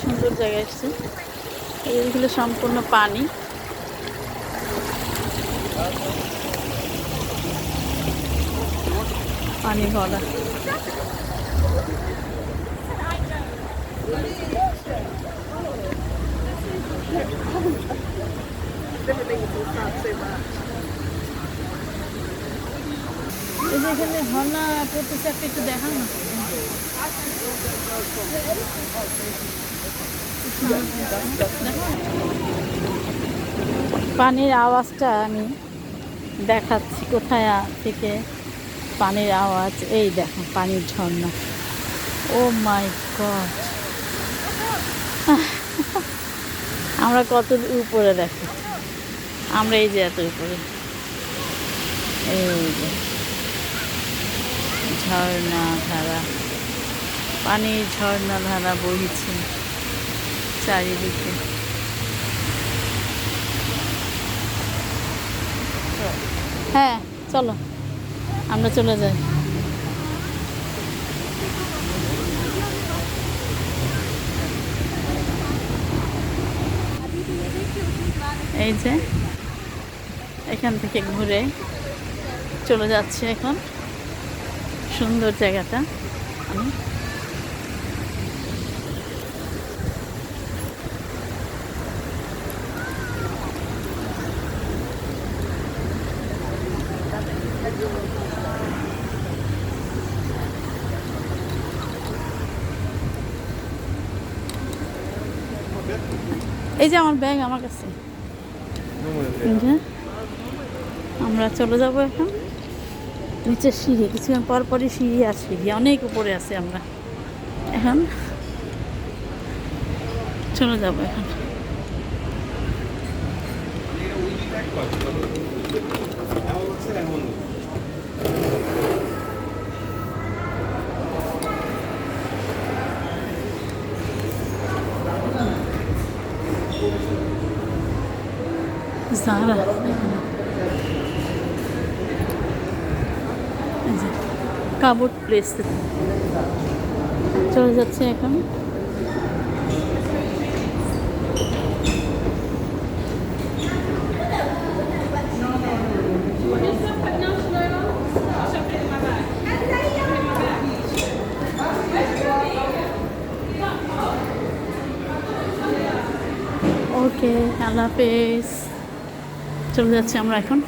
সুন্দর জায়গায় এসছে। এইগুলো সম্পূর্ণ পানি। পানি ভরা। এই যে এখানে হর্না পড়তেছে একটা একটু দেখান না। পানির আওয়াজটা আমি দেখাচ্ছি কোথায় থেকে পানির আওয়াজ। এই দেখো, পানির ঝর্ণা। ও মাই গড। আমরা কত উপরে দেখো। আমরা এই যে এত উপরে। এই যে। ঝর্ণা ধারা। পানির ঝর্ণা ধারা বহিছে চারিদিকে। হ্যাঁ চলো, আমরা চলে যাই। এই যে, এখান থেকে ঘুরে চলে যাচ্ছে এখন। সুন্দর জায়গাটা। আমি এই যে আমার ব্যাগ আমার কাছে। আমরা চলে যাব এখন। নিচে সিঁড়ি, কিছুক্ষণ পর পরই সিঁড়ি আর সিঁড়ি, অনেক উপরে আছে আমরা এখন চলে যাব এখন. যে, কাবুট প্লেস চলে যাচ্ছে এখন। ওকে আল্লাহ হাফেজ। চলে যাচ্ছি আমরা এখন।